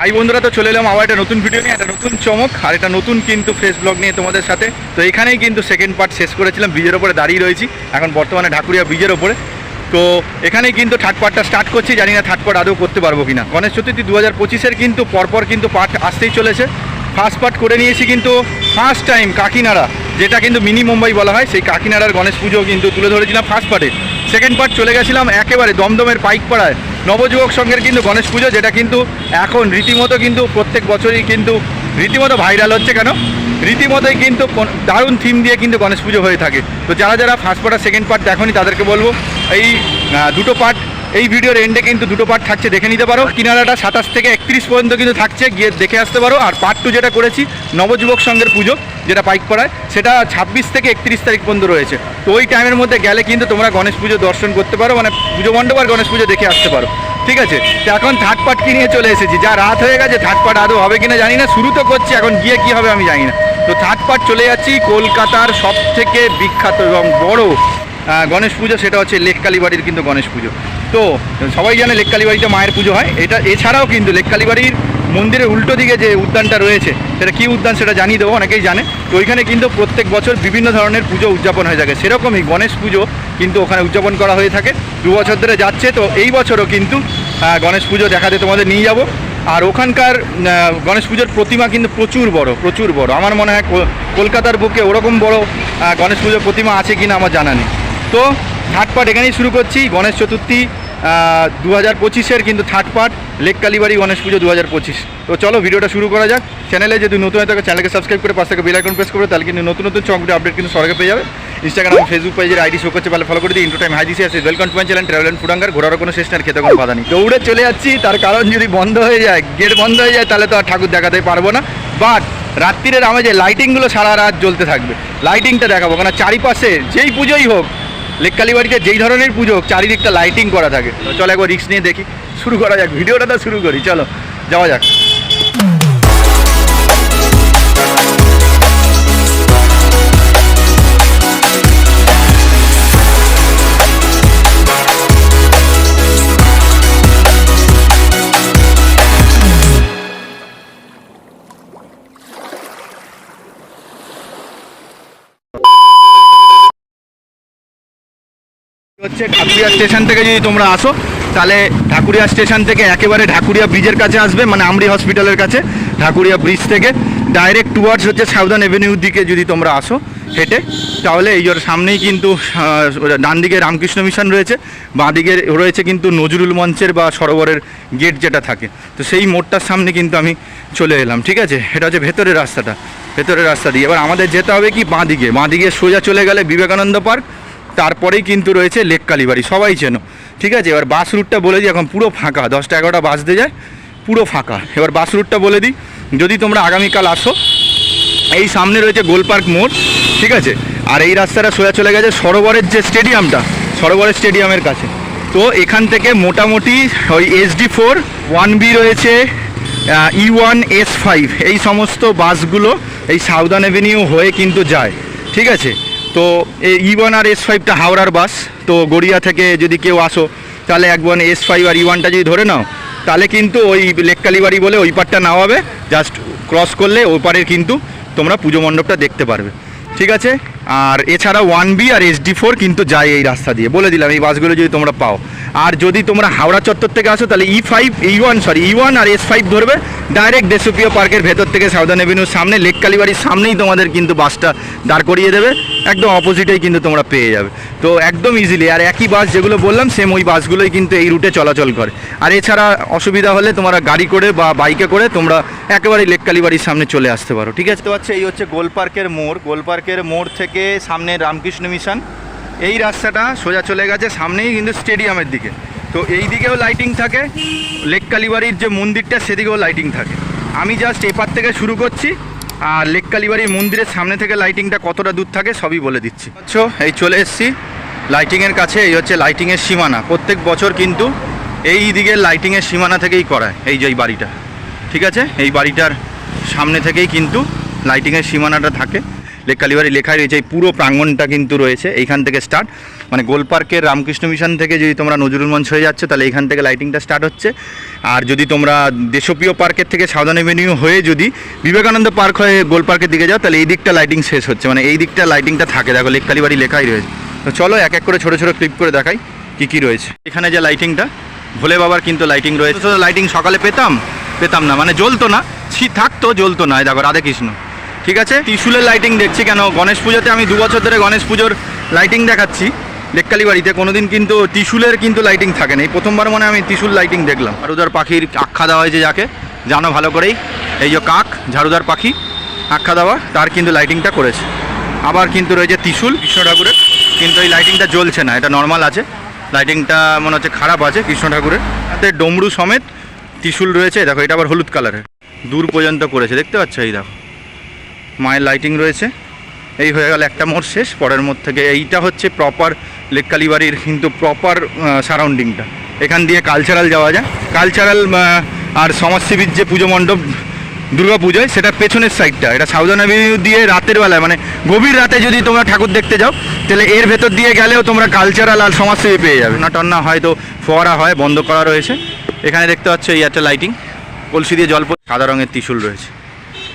High বন্ধুরা, তো চলে এলাম আবার একটা নতুন ভিডিও নিয়ে, একটা নতুন চমক আর একটা নতুন কিন্তু ফ্রেশ ব্লগ নিয়ে তোমাদের সাথে। তো এখানেই কিন্তু সেকেন্ড পার্ট শেষ করেছিলাম ব্রিজের ওপরে দাঁড়িয়ে রয়েছি। এখন বর্তমানে ঢাকুরিয়া ব্রিজের ওপরে তো এখানেই কিন্তু থার্ড পার্টটা স্টার্ট করছি, জানি না থার্ড পার্ট আদৌ করতে পারব কিনা। গণেশ চতুর্থী দু হাজার পঁচিশের কিন্তু পরপর কিন্তু পার্ট আসতেই চলেছে। ফার্স্ট পার্ট করে নিয়েছি কিন্তু ফার্স্ট টাইম কাকিনাড়া, যেটা কিন্তু মিনি মুম্বাই বলা হয়, সেই কাকিনাড়ার গণেশ পুজো কিন্তু তুলে ধরেছিলাম ফার্স্ট পার্টে সেকেন্ড পার্ট চলে গেছিলাম একেবারে দমদমের পাইকপাড়ায়। নবযুবক সংঘের কিন্তু গণেশ পুজো, যেটা কিন্তু এখন রীতিমতো কিন্তু প্রত্যেক বছরই কিন্তু রীতিমতো ভাইরাল হচ্ছে কেন? রীতিমতোই কিন্তু কোন- দারুণ থিম দিয়ে কিন্তু গণেশ পুজো হয়ে থাকে। তো যারা যারা ফার্স্ট পার্ট আর সেকেন্ড পার্ট দেখনি, তাদেরকে বলব, এই দুটো পার্ট এই ভিডিওর এন্ডে কিন্তু দুটো পার্ট থাকছে, দেখে নিতে পারো। কিনারাটা সাতাশ থেকে একত্রিশ পর্যন্ত কিন্তু থাকছে, গিয়ে দেখে আসতে পারো। আর পার্ট টু যেটা করেছি, নবযুবক সংঘের পুজো। যেটা পাইক পড়ায় সেটা ছাব্বিশ থেকে একত্রিশ তারিখ পর্যন্ত রয়েছে। তো ওই টাইমের মধ্যে গেলে কিন্তু তোমরা গণেশ পুজো দর্শন করতে পারো মানে পুজো মণ্ডপ আর গণেশ পুজো দেখে আসতে পারো। ঠিক আছে? তো এখন থার্ড পার্ট কি নিয়ে চলে এসেছি। যা রাত হয়ে গেছে, থার্ড পার্ট আদৌ হবে কিনা জানি না, শুরু তো করছি, এখন গিয়ে কি হবে আমি জানি না। তো থার্ড পার্ট চলে যাচ্ছি কলকাতার সব থেকে বিখ্যাত এবং বড় গণেশ পুজো, সেটা হচ্ছে লেক কালীবাড়ির কিন্তু গণেশ পুজো। তো সবাই জানে লেক কালীবাড়িতে মায়ের পুজো হয়। এটা, এছাড়াও কিন্তু লেক কালীবাড়ির মন্দিরের উল্টো দিকে যে উদ্যানটা রয়েছে, সেটা কী উদ্যান সেটা জানিয়ে দেবো, অনেকেই জানে। তো ওইখানে কিন্তু প্রত্যেক বছর বিভিন্ন ধরনের পুজো উদযাপন হয়ে থাকে। সেরকমই গণেশ পুজো কিন্তু ওখানে উদযাপন করা হয়ে থাকে। দু বছর ধরে যাচ্ছে, তো এই বছরও কিন্তু গণেশ পুজো দেখাতে তোমাদের নিয়ে যাব। আর ওখানকার গণেশ পুজোর প্রতিমা কিন্তু প্রচুর বড় প্রচুর বড়। আমার মনে হয় কল- কলকাতার বুকে ওরকম বড় গণেশ পুজোর প্রতিমা আছে কিনা আমার জানা নেই। তো পার্ট এখানেই শুরু করছি। গণেশ চতুর্থী দু হাজার পঁচিশের কিন্তু third part lake Kalibari Ganesh Pujo দু হাজার পঁচিশ। তো চলো ভিডিওটা শুরু করা যাক। চ্যানেলে যদি নতুন হয়ে থাকে চ্যানেলকে সাবস্ক্রাইব করে পাশ থেকে বেল আইকন প্রেস করবে, তাহলে কিন্তু নতুন নতুন চকগুলো আপডেট কিন্তু সরকার পেয়ে যাবে। ইনস্টাগ্রাম ফেসবুক পেজের আইডি শো করছে ফলো করে দিই ইন্টু টাইম হাই দিছে আছে welcome to my channel travel and ফুডাঙ্গার ঘোরারও কোনো শেষ নেই খেতে কোনো বাধা নেই। দৌড়ে চলে যাচ্ছি, তার কারণ যদি বন্ধ হয়ে যায় গেট বন্ধ হয়ে যায়, তাহলে তো আর ঠাকুর দেখাতে পারব না। বাট রাত্রিরের আমি যে লাইটিংগুলো সারা রাত জ্বলতে থাকবে। লাইটিংটা দেখাবো কারণ চারিপাশে যেই পুজোই হোক লেককালি বাড়িতে যেই ধরনের পুজো চারিদিকটা লাইটিং করা থাকে। চলো একবার রিক্স নিয়ে দেখি। শুরু করা যাক, ভিডিওটা তো শুরু করি, চলো, যাওয়া যাক। হচ্ছে ঢাকুরিয়া স্টেশন থেকে যদি তোমরা আসো, তাহলে ঢাকুরিয়া স্টেশন থেকে একেবারে ঢাকুরিয়া ব্রিজের কাছে আসবে মানে আমরি হসপিটালের কাছে, ঢাকুরিয়া ব্রিজ থেকে। ডাইরেক্ট টুয়ার্ডস হচ্ছে সাউদার্ন এভিনিউর দিকে যদি তোমরা আসো হেঁটে, তাহলে এই ওর সামনেই কিন্তু ডান দিকে রামকৃষ্ণ মিশন রয়েছে বাঁ দিকে রয়েছে কিন্তু নজরুল মঞ্চের বা সরোবরের গেট যেটা থাকে। তো সেই মোড়টার সামনে কিন্তু আমি চলে এলাম, ঠিক আছে? এটা হচ্ছে ভেতরের রাস্তাটা, ভেতরের রাস্তা দিয়ে। এবার আমাদের যেতে হবে কি বাঁ দিকে বাঁ দিকে সোজা চলে গেলে বিবেকানন্দ পার্ক তারপরেই কিন্তু রয়েছে লেক কালীবাড়ি, সবাই চেনো। ঠিক আছে? এবার বাস রুটটা বলে দিই, এখন পুরো ফাঁকা, দশটা এগারোটা বাস দিয়ে যায়, পুরো ফাঁকা। এবার বাস রুটটা বলে দিই, যদি তোমরা আগামীকাল আসো, এই সামনে রয়েছে গোলপার্ক মোড়, ঠিক আছে? আর এই রাস্তাটা সোজা চলে গেছে সরোবরের যে স্টেডিয়ামটা, সরোবরের স্টেডিয়ামের কাছে। তো এখান থেকে মোটামুটি ওই এসডি ফোর ওয়ান বি রয়েছে ই ওয়ান এস ফাইভ এই সমস্ত বাসগুলো এই সাউদার্ন এভিনিউ হয়ে কিন্তু যায়, ঠিক আছে? তো এই ই ওয়ান আর এস ফাইভটা হাওড়ার বাস, তো গড়িয়া থেকে যদি কেউ আসো, তাহলে একবার এস ফাইভ আর ই ওয়ানটা যদি ধরে নাও, তাহলে কিন্তু ওই লেককালিবাড়ি বলে ওই পারটা নামাবে জাস্ট ক্রস করলে ওই পারের কিন্তু তোমরা পুজো মণ্ডপটা দেখতে পারবে। ঠিক আছে? আর এছাড়া ওয়ান বি আর এস ডি ফোর কিন্তু যায় এই রাস্তা দিয়ে। বলে দিলাম, এই বাসগুলো যদি তোমরা পাও। আর যদি তোমরা হাওড়া চত্বর থেকে আসো, তাহলে E five E one sorry E one আর এস ফাইভ ধরবে। ডাইরেক্ট দেশপ্রিয় পার্কের ভেতর থেকে সাউদার্ন এভিনিউর সামনে লেক কালীবাড়ির সামনেই তোমাদের কিন্তু বাসটা দাঁড় করিয়ে দেবে। একদম অপোজিটেই কিন্তু তোমরা পেয়ে যাবে। তো একদম ইজিলি আর একই বাস যেগুলো বললাম সেম ওই বাসগুলোই কিন্তু এই রুটে চলাচল করে। আর এছাড়া অসুবিধা হলে তোমরা গাড়ি করে বা বাইকে করে তোমরা একেবারে লেক কালীবাড়ির সামনে চলে আসতে পারো। ঠিক আছে? তো হচ্ছে এই হচ্ছে গোল পার্কের মোড়। গোল পার্কের মোড় থেকে সামনে রামকৃষ্ণ মিশন, এই রাস্তাটা সোজা চলে গেছে সামনেই কিন্তু স্টেডিয়ামের দিকে। তো এই দিকেও লাইটিং থাকে লেক কালীবাড়ির যে মন্দিরটা সেদিকেও লাইটিং থাকে। আমি জাস্ট এপার থেকে শুরু করছি, আর লেক কালীবাড়ির মন্দিরের সামনে থেকে লাইটিংটা কতটা দূর থাকে সবই বলে দিচ্ছি। আচ্ছা এই চলে এসেছি লাইটিংয়ের কাছে, এই হচ্ছে লাইটিংয়ের সীমানা। প্রত্যেক বছর কিন্তু এই দিকের লাইটিংয়ের সীমানা থেকেই করায়, এই যে এই বাড়িটা। ঠিক আছে? এই বাড়িটার সামনে থেকেই কিন্তু লাইটিংয়ের সীমানাটা থাকে। কালীবাড়ি লেখাই রয়েছে, এই পুরো প্রাঙ্গণটা কিন্তু রয়েছে, এইখান থেকে স্টার্ট মানে গোল পার্কের রামকৃষ্ণ মিশন থেকে যদি তোমরা নজরুল মঞ্চ হয়ে যাচ্ছ, তাহলে এইখান থেকে লাইটিংটা স্টার্ট হচ্ছে। আর যদি তোমরা দেশপ্রিয় পার্কের থেকে সাউদার্ন এভিনিউ হয়ে যদি বিবেকানন্দ পার্ক হয়ে গোল পার্কের দিকে যাও, তাহলে এই দিকটা লাইটিং শেষ হচ্ছে। মানে এই দিকটা লাইটিংটা থাকে। দেখো, লেক কালীবাড়ি লেখাই রয়েছে। তো চলো এক এক করে ছোটো ছোটো ক্লিপ করে দেখাই কী কী রয়েছে। এখানে যে লাইটিংটা ভোলে বাবার কিন্তু লাইটিং রয়েছে। লাইটিং সকালে পেতাম? পেতাম না। মানে জ্বলতো না। শীত থাকতো, জ্বলতো না। দেখো, রাধাকৃষ্ণ। ঠিক আছে? ত্রিশুলের লাইটিং দেখছি কেন? গণেশ পুজোতে আমি দু বছর ধরে গণেশ পুজোর লাইটিং দেখাচ্ছি। লেককালি বাড়িতে কোনোদিন কিন্তু ত্রিশুলের কিন্তু লাইটিং থাকে না। এই প্রথমবার মনে আমি ত্রিশুল লাইটিং দেখলাম। ঝাড়ুদার পাখির আখ্যা দেওয়া হয়েছে যাকে। জানো ভালো করেই। এই যে কাক, ঝাড়ুদার পাখি আখ্যা দেওয়া, তার কিন্তু লাইটিংটা করেছে। আবার কিন্তু রয়েছে ত্রিশুল। কৃষ্ণ ঠাকুরের। কিন্তু এই লাইটিংটা জ্বলছে না, এটা নর্মাল আছে। লাইটিংটা মনে হচ্ছে খারাপ আছে কৃষ্ণ ঠাকুরের। তাতে ডমরু সমেত ত্রিশুল রয়েছে। দেখো, এটা আবার হলুদ কালারের দূর পর্যন্ত করেছে। দেখতে পাচ্ছ? এই দেখো। মায়ের লাইটিং রয়েছে। এই হয়ে গেল একটা মোড় শেষ। পরের মোড় থেকে এইটা হচ্ছে প্রপার লেক কালীবাড়ির কিন্তু প্রপার সারাউন্ডিংটা এখান দিয়ে কালচারাল যাওয়া যায়। কালচারাল আর সমাজসেবীর যে পুজো মণ্ডপ, দুর্গা পুজোয়, সেটা পেছনের সাইডটা এটা সাউদার্ন অ্যাভিনিউ দিয়ে রাতের বেলায় মানে গভীর রাতে যদি তোমরা ঠাকুর দেখতে যাও, তাহলে এর ভেতর দিয়ে গেলেও তোমরা কালচারাল আর সমাজসেবী পেয়ে যাবে। না টন্না হয়তো ফোয়ারা হয়, বন্ধ করা রয়েছে। এখানে দেখতে পাচ্ছ এই একটা লাইটিং কলসি দিয়ে জল সাদা রঙের ত্রিশুল রয়েছে।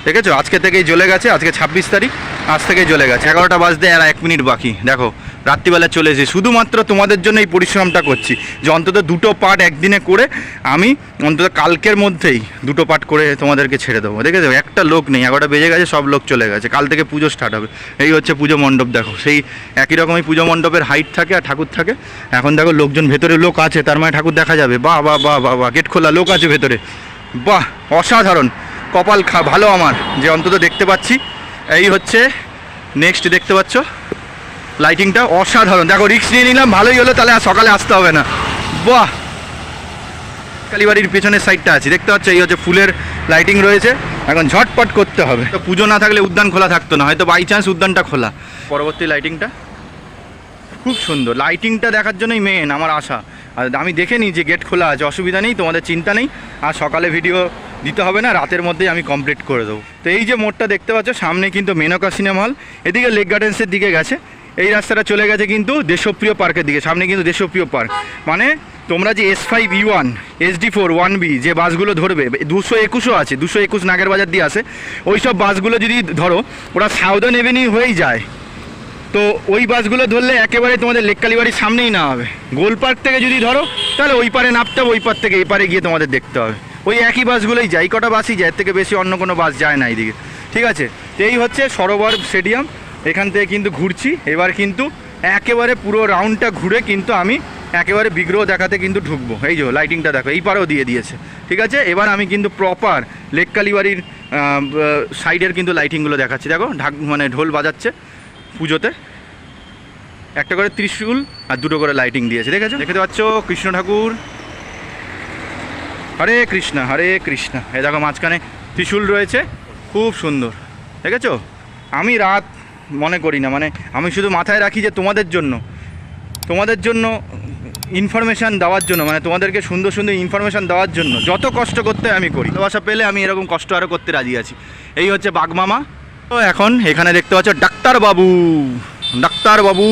দেখেছ? আজকে থেকেই জ্বলে গেছে, আজকে ছাব্বিশ তারিখ, আজ থেকেই জ্বলে গেছে। এগারোটা বাজতে আর এক মিনিট বাকি। দেখো, রাত্রিবেলা চলে এসে শুধুমাত্র তোমাদের জন্য এই পরিশ্রমটা করছি, যে অন্তত দুটো পার্ট একদিনে করে আমি অন্তত কালকের মধ্যেই দুটো পার্ট করে তোমাদেরকে ছেড়ে দেবো। দেখেছ? একটা লোক নেই, এগারোটা বেজে গেছে, সব লোক চলে গেছে। কাল থেকে পুজো স্টার্ট হবে। এই হচ্ছে পুজো মণ্ডপ, দেখো। সেই একই রকমই পুজো মণ্ডপের হাইট থাকে আর ঠাকুর থাকে। এখন দেখো, লোকজন ভেতরে লোক আছে, তার মানে ঠাকুর দেখা যাবে। বাহ বাহ বাহ বাহ, গেট খোলা, লোক আছে ভেতরে। বাহ, অসাধারণ। কপাল খা, ভালো আমার, যে অন্তত দেখতে পাচ্ছি। এই হচ্ছে নেক্সট দেখতে পাচ্ছ। লাইটিংটা অসাধারণ। দেখো রিক্স নিয়ে নিলাম, ভালোই হলো, তাহলে আর সকালে আসতে হবে না। বাহ! কালীবাড়ির পেছনের সাইডটা আছে। দেখতে পাচ্ছ, এই হচ্ছে ফুলের লাইটিং রয়েছে। এখন ঝটপট করতে হবে। তো পুজো না থাকলে উদ্যান খোলা থাকতো না, হয়তো বাই চান্স উদ্যানটা খোলা। পরবর্তী লাইটিংটা খুব সুন্দর। লাইটিংটা দেখার জন্যই মেন আমার আশা। আর আমি দেখে নিই যে গেট খোলা আছে, অসুবিধা নেই, তোমাদের চিন্তা নেই। আর সকালে ভিডিও দিতে হবে না, রাতের মধ্যেই আমি কমপ্লিট করে দেবো। তো এই যে মোড়টা দেখতে পাচ্ছ, সামনে কিন্তু মেনকা সিনেমা হল এদিকে লেক গার্ডেন্সের দিকে গেছে। এই রাস্তাটা চলে গেছে কিন্তু দেশপ্রিয় পার্কের দিকে, সামনে কিন্তু দেশপ্রিয় পার্ক। মানে তোমরা যে S five E one S D four one B যে বাসগুলো ধরবে, দুশো একুশও আছে, দুশো একুশ নাগের বাজার দিয়ে আসে ওই সব বাসগুলো যদি ধরো, ওরা সাউদার্ন এভিনিউ হয়েই যায়। তো ওই বাসগুলো ধরলে একেবারে তোমাদের লেককালি বাড়ির সামনেই না হবে। গোল পার্ক থেকে যদি ধরো, তাহলে ওই পারে নামতে হবে, ওই পার থেকে এই পারে গিয়ে তোমাদের দেখতে হবে। ওই একই বাসগুলোই যায়। কটা বাসই যায়, এর থেকে বেশি অন্য কোনো বাস যায় না এইদিকে। ঠিক আছে? এই হচ্ছে সরোবর স্টেডিয়াম। এখান থেকে কিন্তু ঘুরছি। এবার কিন্তু একেবারে পুরো রাউন্ডটা ঘুরে কিন্তু আমি একেবারে বিগ্রহ দেখাতে কিন্তু ঢুকবো। এই যে লাইটিংটা দেখো, এই পারেও দিয়ে দিয়েছে। ঠিক আছে? এবার আমি কিন্তু প্রপার লেক কালীবাড়ির সাইডের কিন্তু লাইটিংগুলো দেখাচ্ছি। দেখো, ঢাক মানে ঢোল বাজাচ্ছে পুজোতে। একটা করে ত্রিশূল আর দুটো করে লাইটিং দিয়েছে। দেখেছ? দেখতে পাচ্ছ? কৃষ্ণ ঠাকুর হরে কৃষ্ণ হরে কৃষ্ণ। এ দেখো মাঝখানে ত্রিশুল রয়েছে, খুব সুন্দর। দেখেছ? আমি রাত মনে করি না মানে আমি শুধু মাথায় রাখি যে তোমাদের জন্য। তোমাদের জন্য ইনফরমেশান দেওয়ার জন্য মানে তোমাদেরকে সুন্দর সুন্দর ইনফরমেশান দেওয়ার জন্য। যত কষ্ট করতে আমি করি। ভালোবাসা পেলে আমি এরকম কষ্ট আরও করতে রাজি আছি। এই হচ্ছে বাগমামা। তো এখন এখানে দেখতে পাচ্ছ ডাক্তার বাবু ডাক্তার বাবু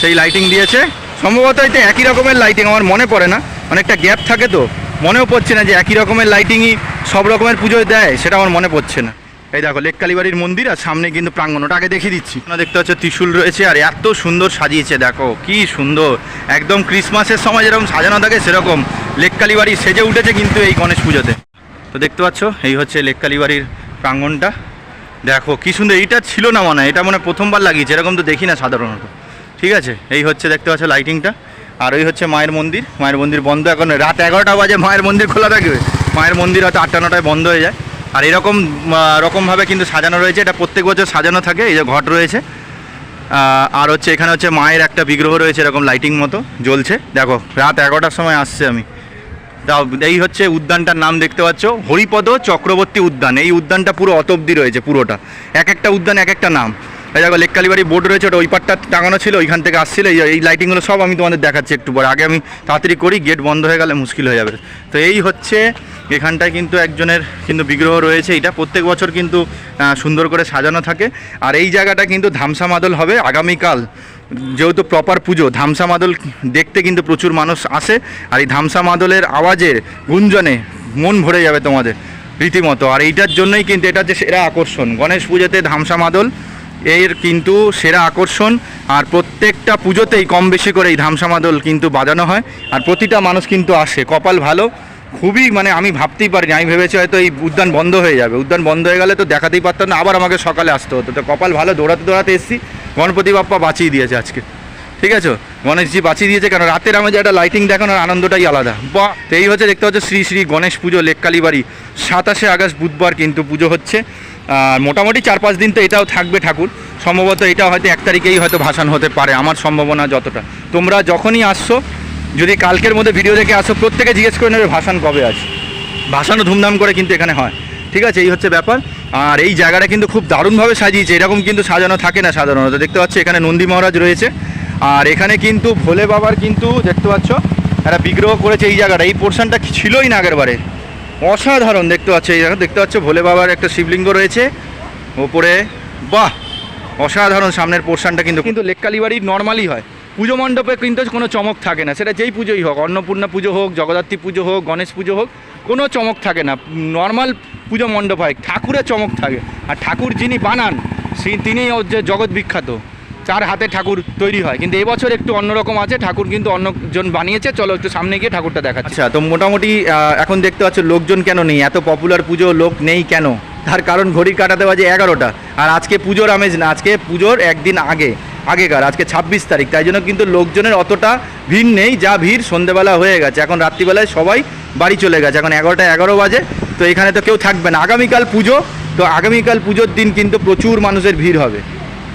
সেই লাইটিং দিয়েছে। সম্ভবত এতে একই রকমের লাইটিং আমার মনে পড়ে না। অনেকটা গ্যাপ থাকে তো। মনেও পড়ছে না যে একই রকমের লাইটিংই সব রকমের পুজোয় দেয়, সেটা আমার মনে পড়ছে না। এই দেখো, লেক কালীবাড়ির মন্দির আর সামনে কিন্তু প্রাঙ্গণ, ওটা আগে দেখিয়ে দিচ্ছি। না দেখতে পাচ্ছ ত্রিশূল রয়েছে আর এত সুন্দর সাজিয়েছে, দেখো, কি সুন্দর। একদম ক্রিসমাসের সময় যেরকম সাজানো থাকে, সেরকম লেক কালীবাড়ি সেজে উঠেছে কিন্তু এই গণেশ পুজোতে। তো দেখতে পাচ্ছ, এই হচ্ছে লেক কালীবাড়ির প্রাঙ্গণটা। দেখো, কি সুন্দর, এইটা ছিল না মনে এটা মনে প্রথমবার লাগিয়েছে, এরকম তো দেখি না সাধারণত। ঠিক আছে, এই হচ্ছে দেখতে পাচ্ছ লাইটিংটা আর ওই হচ্ছে মায়ের মন্দির। মায়ের মন্দির বন্ধ এখন রাত এগারোটা বাজে, মায়ের মন্দির খোলা থাকবে। মায়ের মন্দির হয়তো আটটা নটায় বন্ধ হয়ে যায়। আর এরকম রকমভাবে কিন্তু সাজানো রয়েছে। এটা প্রত্যেক বছর সাজানো থাকে, এই যে ঘট রয়েছে। আর হচ্ছে এখানে হচ্ছে মায়ের একটা বিগ্রহ রয়েছে, এরকম লাইটিং মতো জ্বলছে। দেখো, রাত এগারোটার সময় আসছে আমি। তাও এই হচ্ছে উদ্যানটার নাম দেখতে পাচ্ছ, হরিপদ চক্রবর্তী উদ্যান। এই উদ্যানটা পুরো অত অব্দি রয়েছে, পুরোটা। এক একটা উদ্যান এক একটা নাম। এই দেখো লেককালীবাড়ি বোর্ড রয়েছে, ওটা ওই পাটটা টাঙানো ছিল, ওইখান থেকে আসছিল, এই লাইটিংগুলো সব আমি তোমাদের দেখাচ্ছি একটু পরে। আগে আমি তাড়াতাড়ি করি গেট বন্ধ হয়ে গেলে মুশকিল হয়ে যাবে। তো এই হচ্ছে, এখানটায় কিন্তু একজনের কিন্তু বিগ্রহ রয়েছে, এটা প্রত্যেক বছর কিন্তু সুন্দর করে সাজানো থাকে। আর এই জায়গাটা কিন্তু ধামসা মাদল হবে আগামীকাল। যেহেতু প্রপার পুজো, ধামসা মাদল দেখতে কিন্তু প্রচুর মানুষ আসে, আর এই ধামসা মাদলের আওয়াজের গুঞ্জনে মন ভরে যাবে তোমাদের রীতিমতো। আর এইটার জন্যই কিন্তু এটা যে সেরা আকর্ষণ। গণেশ পুজোতে ধামসা মাদল এর কিন্তু সেরা আকর্ষণ আর প্রত্যেকটা পুজোতেই কম বেশি করে এই ধামসা মাদল কিন্তু বাজানো হয়। আর প্রতিটা মানুষ কিন্তু আসে। কপাল ভালো। খুবই মানে আমি ভাবতেই পারিনি। আমি ভেবেছি হয়তো এই উদ্যান বন্ধ হয়ে যাবে। উদ্যান বন্ধ হয়ে গেলে তো দেখাতেই পারতাম না। আবার আমাকে সকালে আসতে হতো। তো কপাল ভালো। দৌড়াতে দৌড়াতে এসেছি। গণপতি বাপ্পা বাঁচিয়ে দিয়েছে আজকে। ঠিক আছে? গণেশজি বাঁচিয়ে দিয়েছে কেন? রাতের আমি যে একটা লাইটিং দেখানোর আনন্দটাই আলাদা। বা তো এই হচ্ছে দেখতে হচ্ছে শ্রী শ্রী গণেশ পুজো লেককালী বাড়ি সাতাশে আগস্ট বুধবার কিন্তু পুজো হচ্ছে। মোটামুটি চার পাঁচ দিন তো এটাও থাকবে ঠাকুর। সম্ভবত এটা হয়তো এক তারিখেই হয়তো ভাসান হতে পারে, আমার সম্ভাবনা যতটা। তোমরা যখনই আসছো, যদি কালকের মধ্যে ভিডিও দেখে আসো, প্রত্যেকে জিজ্ঞেস করে নেবে ভাসান কবে আছে। ভাসানও ধুমধাম করে কিন্তু এখানে হয়। ঠিক আছে, এই হচ্ছে ব্যাপার। আর এই জায়গাটা কিন্তু খুব দারুণভাবে সাজিয়েছে। এরকম কিন্তু সাজানো থাকে না সাধারণত। দেখতে পাচ্ছ, এখানে নন্দী মহারাজ রয়েছে। আর এখানে কিন্তু ভোলে বাবার কিন্তু, দেখতে পাচ্ছ, একটা বিগ্রহ করেছে এই জায়গাটা। এই পোর্শনটা ছিলই না আগের বারে অসাধারণ দেখতে পাচ্ছ এই দেখতে পাচ্ছ ভোলে বাবার একটা শিবলিঙ্গ রয়েছে। ওপরে, বাহ! অসাধারণ সামনের পোর্শনটা কিন্তু কিন্তু লেককালী বাড়ির নর্মালি হয়। পুজো মণ্ডপে কিন্তু কোনো চমক থাকে না। সেটা যেই পুজোই হোক, অন্নপূর্ণা পুজো হোক, জগদ্ধাত্রী পুজো হোক, গণেশ পুজো হোক, কোনো চমক থাকে না। নর্মাল পুজো মণ্ডপ হয়। ঠাকুরের চমক থাকে। আর ঠাকুর যিনি বানান সেই তিনি জগৎ বিখ্যাত। চার হাতে ঠাকুর তৈরি হয়। কিন্তু এবছর একটু অন্যরকম আছে, ঠাকুর কিন্তু অন্যজন বানিয়েছে। চলো একটু সামনে গিয়ে ঠাকুরটা দেখাচ্ছি। আচ্ছা তো মোটামুটি এখন দেখতে পাচ্ছ লোকজন কেন নেই? এত পপুলার পুজো লোক নেই কেন? তার কারণ ঘড়ির কাটাতে বাজে এগারোটা। আর আজকে পুজোর আমেজ না, আজকে পুজোর একদিন আগে, আগেকার, আজকে ছাব্বিশ তারিখ। তাই জন্য কিন্তু লোকজনের অতটা ভিড় নেই, যা ভিড় সন্ধেবেলা হয়ে গেছে। এখন রাত্রিবেলায় সবাই বাড়ি চলে গেছে। এখন এগারোটা এগারো বাজে, তো এখানে তো কেউ থাকবে না। আগামীকাল পুজো, তো আগামীকাল পুজোর দিন কিন্তু প্রচুর মানুষের ভিড় হবে।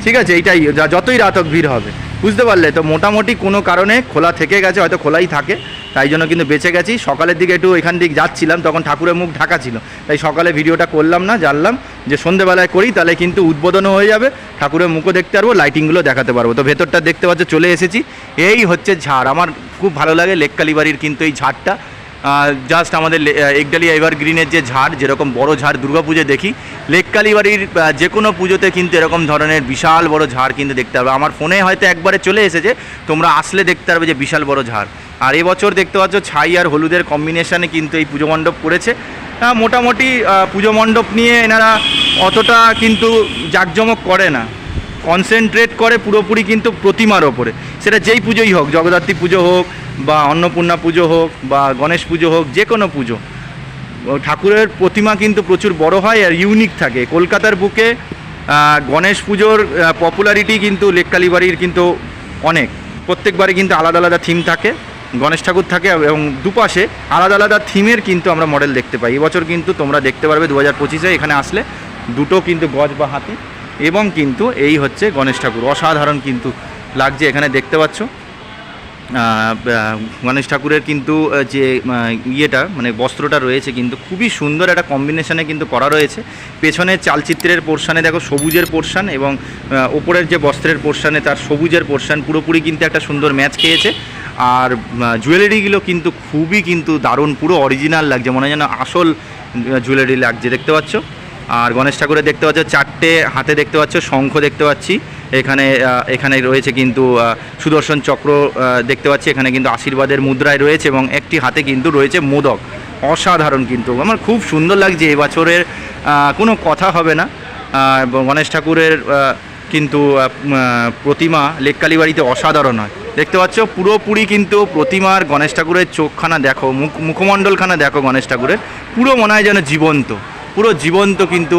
ঠিক আছে, এইটাই যতই রাত হোক ভিড় হবে। বুঝতে পারলে তো মোটামুটি কোনো কারণে খোলা থেকে গেছে, হয়তো খোলাই থাকে, তাই জন্য কিন্তু বেঁচে গেছি। সকালের দিকে একটু এখান দিকে যাচ্ছিলাম, তখন ঠাকুরের মুখ ঢাকা ছিল, তাই সকালে ভিডিওটা করলাম না, জানলাম যে সন্ধেবেলায় করি, তাহলে কিন্তু উদ্বোধনও হয়ে যাবে, ঠাকুরের মুখও দেখতে পারব লাইটিংগুলো দেখাতে পারব। তো ভেতরটা দেখতে পাচ্ছ, চলে এসেছি। এই হচ্ছে ঝাড়, আমার খুব ভালো লাগে লেককালী বাড়ির কিন্তু এই ঝাড়টা। জাস্ট আমাদের লে- আহ, একডালিয়া এভার গ্রিনের যে ঝাড় যেরকম বড় ঝাড় দুর্গাপুজো দেখি লেককালী বাড়ির যে কোনো পুজোতে কিন্তু এরকম ধরনের বিশাল বড় ঝাড় কিন্তু দেখতে পাবে আমার ফোনে হয়তো একবারে চলে এসেছে তোমরা আসলে দেখতে পারবে যে বিশাল বড় ঝাড়। আর এবছর দেখতে পাচ্ছ ছাই আর হলুদের কম্বিনেশনে কিন্তু এই পুজো মণ্ডপ করেছে। মোটামুটি পুজো মণ্ডপ নিয়ে এনারা অতটা কিন্তু জাঁকজমক করে না। কনসেন্ট্রেট করে পুরোপুরি কিন্তু প্রতিমার ওপরে। সেটা যেই পুজোই হোক, জগদ্ধাত্রী পুজো হোক বা অন্নপূর্ণা পুজো হোক বা গণেশ পুজো হোক, যে কোনো পুজো ঠাকুরের প্রতিমা কিন্তু প্রচুর বড় হয় আর ইউনিক থাকে। কলকাতার বুকে গণেশ পুজোর পপুলারিটি কিন্তু লেককালী বাড়ির কিন্তু অনেক। প্রত্যেকবারে কিন্তু আলাদা আলাদা থিম থাকে, গণেশ ঠাকুর থাকে এবং দুপাশে আলাদা আলাদা থিমের কিন্তু আমরা মডেল দেখতে পাই। এবছর কিন্তু তোমরা দেখতে পারবে দু হাজার পঁচিশে এখানে আসলে দুটো কিন্তু গজ বা হাতি। এবং কিন্তু এই হচ্ছে গণেশ ঠাকুর। অসাধারণ কিন্তু লাগছে, এখানে দেখতে পাচ্ছ। গণেশ ঠাকুরের কিন্তু যে ইয়েটা মানে বস্ত্রটা রয়েছে কিন্তু খুবই সুন্দর একটা কম্বিনেশনে কিন্তু করা রয়েছে। পেছনে চালচিত্রের পোর্শানে দেখো, সবুজের পোর্শান এবং ওপরের যে বস্ত্রের পোর্শানে তার সবুজের পোর্শান পুরোপুরি কিন্তু একটা সুন্দর ম্যাচ খেয়েছে। আর জুয়েলারিগুলো কিন্তু খুবই কিন্তু দারুণ, পুরো অরিজিনাল লাগছে, মনে হয় যেন আসল জুয়েলারি লাগছে, দেখতে পাচ্ছ? আর গণেশ ঠাকুরের দেখতে পাচ্ছ, চারটে হাতে দেখতে পাচ্ছ, শঙ্খ দেখতে পাচ্ছি। এখানে এখানে রয়েছে কিন্তু সুদর্শন চক্র দেখতে পাচ্ছি। এখানে কিন্তু আশীর্বাদের মুদ্রায় রয়েছে এবং একটি হাতে কিন্তু রয়েছে মোদক। অসাধারণ কিন্তু। আমার খুব সুন্দর লাগছে এবছরের কোনো কথা হবে না। গণেশ ঠাকুরের কিন্তু প্রতিমা লেককালী বাড়িতে অসাধারণ হয়। দেখতে পাচ্ছ, পুরোপুরি কিন্তু প্রতিমার গণেশ ঠাকুরের চোখখানা দেখো, মুখ, মুখমণ্ডলখানা দেখো গণেশ ঠাকুরের। পুরো মনে হয় যেন জীবন্ত। পুরো জীবন্ত কিন্তু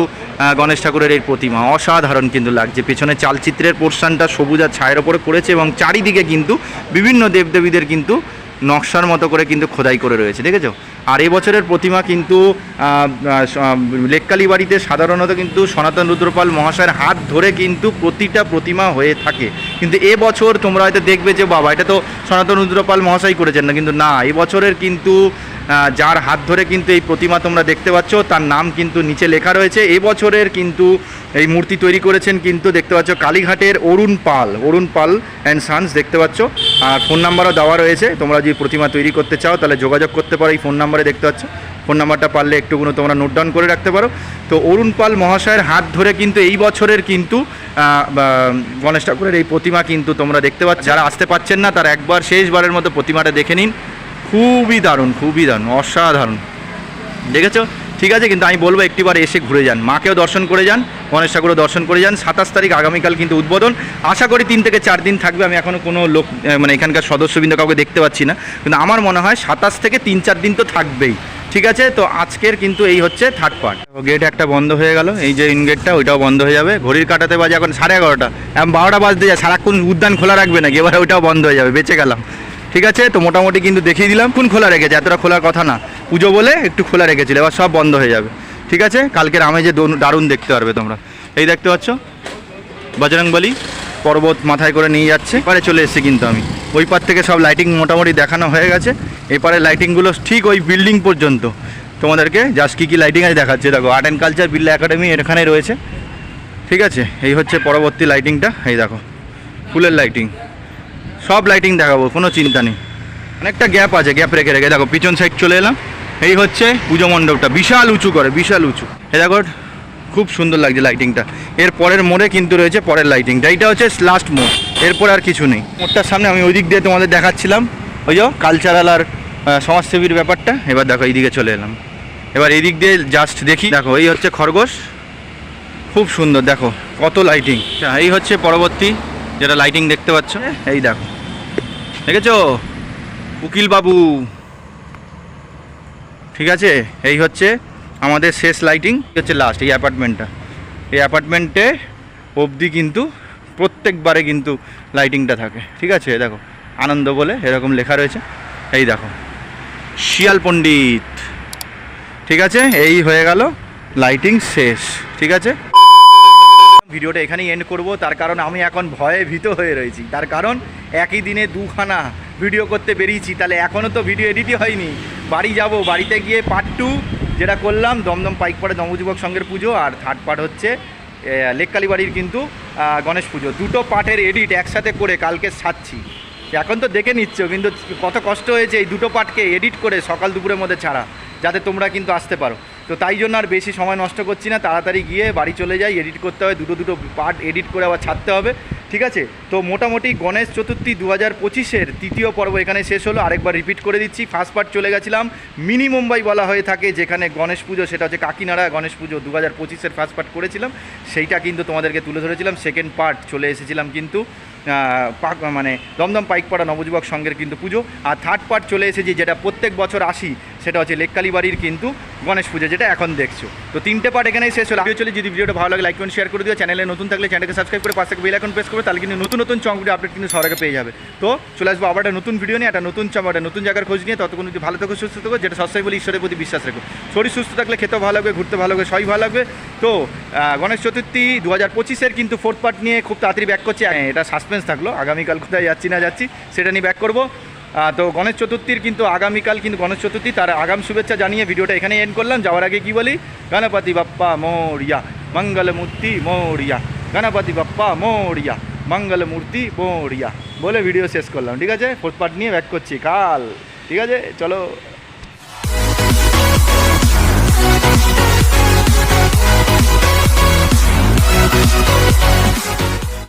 গণেশ ঠাকুরের এই প্রতিমা। অসাধারণ কিন্তু লাগছে। পেছনে চালচিত্রের পোর্শনটা সবুজ আর ছায়ের ওপরে করেছে এবং চারিদিকে কিন্তু বিভিন্ন দেবদেবীদের কিন্তু নকশার মতো করে কিন্তু খোদাই করে রয়েছে, দেখেছ? আর এই বছরের প্রতিমা কিন্তু লেককালী বাড়িতে সাধারণত কিন্তু সনাতন রুদ্রপাল মহাশয়ের হাত ধরে কিন্তু প্রতিটা প্রতিমা হয়ে থাকে। কিন্তু এ বছর তোমরা হয়তো দেখবে যে, বাবা, এটা তো সনাতন রুদ্রপাল মহাশয় করেছেন না। কিন্তু না এই বছরের কিন্তু যার হাত ধরে কিন্তু এই প্রতিমা তোমরা দেখতে পাচ্ছ, তার নাম কিন্তু নিচে লেখা রয়েছে। এবছরের কিন্তু এই মূর্তি তৈরি করেছেন কিন্তু দেখতে পাচ্ছ কালীঘাটের অরুণ পাল অরুণ পাল অ্যান্ড সানস দেখতে পাচ্ছ। আর ফোন নাম্বারও দেওয়া রয়েছে, তোমরা যদি প্রতিমা তৈরি করতে চাও তাহলে যোগাযোগ করতে পারো, এই ফোন নাম্বারে দেখতে পাচ্ছ। ফোন নাম্বারটা পারলে একটুকুনো তোমরা নোট ডাউন করে রাখতে পারো। তো অরুণ পাল মহাশয়ের হাত ধরে কিন্তু এই বছরের কিন্তু গণেশ ঠাকুরের এই প্রতিমা কিন্তু তোমরা দেখতে পাচ্ছ। যারা আসতে পারছেন না, তারা একবার শেষবারের মতো প্রতিমাটা দেখে নিন। খুবই দারুণ খুবই দারুণ, অসাধারণ। দেখেছ? ঠিক আছে, কিন্তু আমি বলব একটিবার এসে ঘুরে যান। মাকেও দর্শন করে যান গণেশ ঠাকুরও দর্শন করে যান। সাতাশ তারিখ আগামীকাল কিন্তু উদ্বোধন। আশা করি তিন থেকে চার দিন থাকবে, আমি এখনও কোনো লোক মানে এখানকার সদস্যবৃন্দ কাউকে দেখতে পাচ্ছি না। কিন্তু আমার মনে হয় সাতাশ থেকে তিন চার দিন তো থাকবেই। ঠিক আছে? তো আজকের কিন্তু এই হচ্ছে থার্ড পার্ট গেট একটা বন্ধ হয়ে গেল। এই যে ইন গেটটা ওইটাও বন্ধ হয়ে যাবে। ঘড়ির কাটাতে বাজে এখন সাড়ে এগারোটা। এখন বারোটা বাজতে যায়। সারাক্ষণ উদ্যান খোলা রাখবে নাকি? এবারে ওইটাও বন্ধ হয়ে যাবে। বেঁচে গেলাম। ঠিক আছে? তো মোটামুটি কিন্তু দেখিয়ে দিলাম। কোন খোলা রেখেছে? এতটা খোলার কথা না। পুজো বলে একটু খোলা রেখেছিল। এবার সব বন্ধ হয়ে যাবে। ঠিক আছে? কালকের আমেজে দারুণ দেখতে পারবে তোমরা। এই দেখতে পাচ্ছ? বজরংবলী পর্বত মাথায় করে নিয়ে যাচ্ছে। এপারে চলে এসেছি কিন্তু আমি। ওই পার থেকে সব লাইটিং মোটামুটি দেখানো হয়ে গেছে। এপারে লাইটিংগুলো ঠিক ওই বিল্ডিং পর্যন্ত। তোমাদেরকে জাস্ট কী কী লাইটিং আছে দেখাচ্ছে। দেখো art and culture Birla academy এখানে রয়েছে। ঠিক আছে? এই হচ্ছে পরবর্তী লাইটিংটা এই দেখো, ফুলের লাইটিং সব লাইটিং দেখাবো, কোনো চিন্তা নেই। অনেকটা গ্যাপ আছে গ্যাপ রেখে রেখে। দেখো, পিছন সাইড চলে এলাম। এই হচ্ছে পুজো মণ্ডপটা। বিশাল উঁচু করে, বিশাল উঁচু। এ দেখো, খুব সুন্দর লাগছে লাইটিংটা এর পরের মোড়ে কিন্তু রয়েছে পরের লাইটিংটা এইটা হচ্ছে লাস্ট মোড়। এরপর আর কিছু নেই। মোড়টার সামনে আমি ওই দিক দিয়ে তোমাদের দেখাচ্ছিলাম। ওই যে কালচারাল আর সমাজসেবীর ব্যাপারটা। এবার দেখো এইদিকে চলে এলাম। এবার এই দিক দিয়ে জাস্ট দেখি। দেখো, এই হচ্ছে খরগোশ। খুব সুন্দর, দেখো, কত লাইটিং এই হচ্ছে পরবর্তী, যেটা লাইটিং দেখতে পাচ্ছ। এই দেখো। দেখেছ? উকিল বাবু ঠিক আছে? এই হচ্ছে আমাদের শেষ লাইটিং হচ্ছে লাস্ট এই অ্যাপার্টমেন্টটা এই অ্যাপার্টমেন্টে অবধি কিন্তু প্রত্যেকবারে কিন্তু লাইটিংটা থাকে। ঠিক আছে? দেখো, আনন্দ বলে এরকম লেখা রয়েছে। এই দেখো, শিয়াল পণ্ডিত। ঠিক আছে? এই হয়ে গেল লাইটিং শেষ। ঠিক আছে? ভিডিওটা এখানেই এন্ড করব। তার কারণ আমি এখন ভয়ে ভীত হয়ে রয়েছি। তার কারণ একই দিনে দুখানা ভিডিও করতে বেরিয়েছি। তাহলে এখনও তো ভিডিও এডিটই হয়নি। বাড়ি যাব। বাড়িতে গিয়ে পার্ট টু যেটা করলাম, দমদম পাইকপাড়ে নবযুবক সঙ্গের পুজো আর থার্ড পার্ট হচ্ছে লেককালী বাড়ির কিন্তু গণেশ পুজো। দুটো পার্টের এডিট একসাথে করে কালকে সারছি এখন তো দেখে নিচ্ছ, কিন্তু কত কষ্ট হয়েছে এই দুটো পার্টকে এডিট করে সকাল দুপুরের মধ্যে ছাড়া, যাতে তোমরা কিন্তু আসতে পারো। তো তাই জন্য আর বেশি সময় নষ্ট করছি না, তাড়াতাড়ি গিয়ে বাড়ি চলে যাই এডিট করতে হবে, দুটো দুটো পার্ট এডিট করে আবার ছাড়তে হবে, ঠিক আছে? তো মোটামুটি গণেশ চতুর্থী দু হাজার পঁচিশের তৃতীয় পর্ব এখানে শেষ হলো, আরেকবার রিপিট করে দিচ্ছি ফার্স্ট পার্ট চলে গেছিলাম, মিনি মুম্বাই বলা হয়ে থাকে, যেখানে গণেশ পুজো, সেটা হচ্ছে কাকিনাড়া গণেশ পুজো দু হাজার পঁচিশের ফার্স্ট পার্ট করেছিলাম, সেইটা কিন্তু তোমাদেরকে তুলে ধরেছিলাম সেকেন্ড পার্ট চলে এসেছিলাম কিন্তু পাক মানে দমদম পাইকপাড়া নবযুবক সংঘের কিন্তু পুজো, আর থার্ড পার্ট চলে এসেছি, যেটা প্রত্যেক বছর আসি, সেটা হচ্ছে লেককালী বাড়ির কিন্তু গণেশ পুজো এখন দেখছ। তো তিনটে পার্ট এখানেই শেষ হলো। চলে যদি ভিডিওটা ভালো লাগে লাইক করুন শেয়ার করে দিও। চ্যানেলে নতুন থাকলে চ্যানেলকে সাবস্ক্রাইব করে পাশে বেল আইকন প্রেস করবে তাহলে কিন্তু নতুন নতুন চং ভিডিও আপডেট কিন্তু সবার পেয়ে যাবে। তো চলে আসব আবার একটা নতুন ভিডিও নিয়ে একটা নতুন চম একটা নতুন জায়গার খোঁজ নিয়ে। ততক্ষণ যদি ভালো থাকো সুস্থ থাকো। যেটা সস্তায় বলে ঈশ্বরের প্রতি বিশ্বাস রেখো। শরীর সুস্থ থাকলে খেতেও ভালো লাগবে ঘুরতে ভালো লাগবে সবই ভালো লাগবে। তো গণেশ চতুর্থী দু হাজার পঁচিশের কিন্তু ফোর্থ পার্ট নিয়ে খুব তাড়াতাড়ি ব্যাক করছে। হ্যাঁ, এটা সাসপেন্স থাকল। আগামীকাল কোথায় যাচ্ছি না যাচ্ছি সেটা নিয়ে ব্যাক করব। তো গণেশ চতুর্থীর কিন্তু আগামীকাল কিন্তু গণেশ চতুর্থী, তার আগাম শুভেচ্ছা জানিয়ে ভিডিওটা এখানে এন্ড করলাম। যাওয়ার আগে কি বলি? গণপতি বাপ্পা মোরিয়া, মঙ্গলমূর্তি মোরিয়া, গণপতি বাপ্পা মোরিয়া, মঙ্গলমূর্তি মোরিয়া বলে ভিডিও শেষ করলাম। ঠিক আছে? ফোর্থ পার্ট নিয়ে ব্যাক করছি। কাল। ঠিক আছে? চলো।